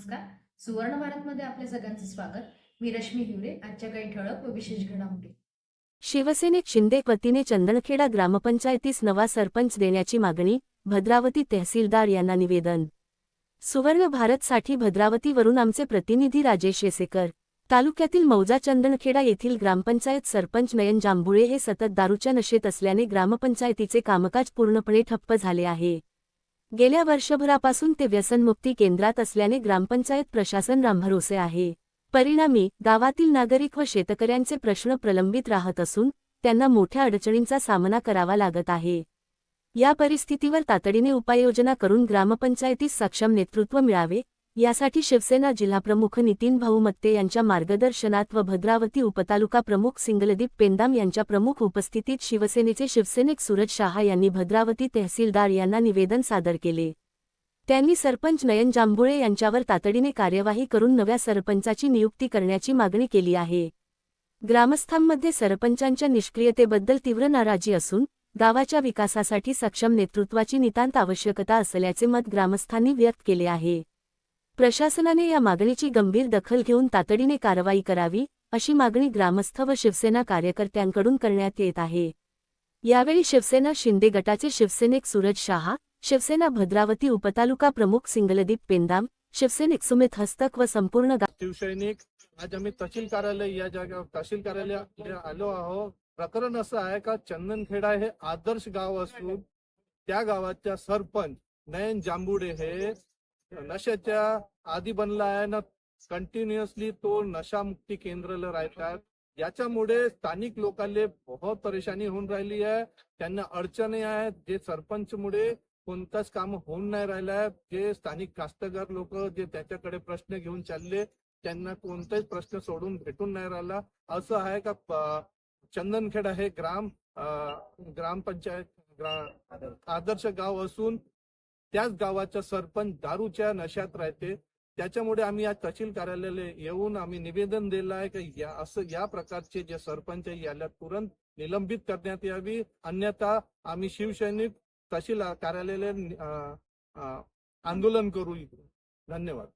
सुवर्ण भारतमध्ये आपल्या सगळ्यांचं स्वागत. मी रश्मी हिवरे आजच्या काही ठळक व विशेष घडामोडी. शिवसेनेत शिंदे वतीने चंदनखेडा ग्रामपंचायतीस नवा सरपंच देण्याची मागणी भद्रावती तहसीलदार यांना निवेदन. सुवर्ण भारतसाठी भद्रावतीवरून आमचे प्रतिनिधी राजेश येसेकर तालुक्यातील मौजा चंदनखेडा येथील ग्रामपंचायत सरपंच नयन जांभुळे हे सतत दारूच्या नशेत असल्याने ग्रामपंचायतीचे कामकाज पूर्णपणे ठप्प झाले आहे. गेल्या वर्षभरापासून ते व्यसनमुक्ती केंद्रात असल्याने ग्रामपंचायत प्रशासन रामभरोसे आहे. परिणामी गावातील नागरिक व शेतकऱ्यांचे प्रश्न प्रलंबित राहत असून त्यांना मोठ्या अडचणींचा सामना करावा लागत आहे. या परिस्थितीवर तातडीने उपाययोजना करून ग्रामपंचायतीस सक्षम नेतृत्व मिळावे यासाठी शिवसेना जिल्हाप्रमुख नितीन भाऊ मत्ते यांच्या मार्गदर्शनात व भद्रावती उपतालुका प्रमुख सिंगलदीप पेंदाम यांच्या प्रमुख उपस्थितीत शिवसेनेचे शिवसेनेक सूरज शहा यांनी भद्रावती तहसीलदार यांना निवेदन सादर केले. त्यांनी सरपंच नयन जांभुळे यांच्यावर तातडीने कार्यवाही करून नव्या सरपंचाची नियुक्ती करण्याची मागणी केली आहे. ग्रामस्थांमध्ये सरपंचांच्या निष्क्रियतेबद्दल तीव्र नाराजी असून गावाच्या विकासासाठी सक्षम नेतृत्वाची नितांत आवश्यकता असल्याचे मत ग्रामस्थांनी व्यक्त केले आहे. प्रशासनाने या मागणीची गंभीर दखल घेऊन तातडीने कारवाई करावी अशी मागणी ग्रामस्थ व शिवसेना कार्यकर्त्यांकडून करण्यात येत आहे. यावेळी शिवसेना शिंदे गटाचे शिवसैनिक सूरज शहा शिवसेना भद्रावती उपतालुका प्रमुख सिंगलदीप पेंदाम शिवसैनिक सुमित हस्तक व संपूर्ण गा- शिवसैनिक आज आम्ही तहसील कार्यालय या जागेवर तहसील कार्यालय आलो आहोत. प्रकरण असं आहे का चंदनखेडा हे आदर्श गाव असून त्या गावाच्या सरपंच नयन जांबुडे हे नशाच्या आधी बनला आहे ना कंटिन्युअसली तो नशामुक्ती केंद्रला राहतात. याच्यामुळे स्थानिक लोकांना बहुत परेशानी होऊन राहिली आहे. त्यांना अडचणी आहेत. जे सरपंचमुळे कोणताच काम होऊन नाही राहिलं आहे. जे स्थानिक कास्तकार लोक जे त्याच्याकडे प्रश्न घेऊन चालले त्यांना कोणताच प्रश्न सोडून भेटून नाही राहिला. असं आहे का चंदनखेड हे ग्राम ग्रामपंचायत ग्रा- आदर्श गाव असून त्याच गावाचा सरपंच दारूच्या नशात राहते. त्याच्यामुळे आम्ही आज तहसील कार्यालयाला येऊन आम्ही निवेदन दिलं आहे की या असं या प्रकारचे जे सरपंच आहे याला तुरंत निलंबित करण्यात यावी. अन्यथा आम्ही शिवसैनिक तहसील कार्यालयाला आंदोलन करू धन्यवाद.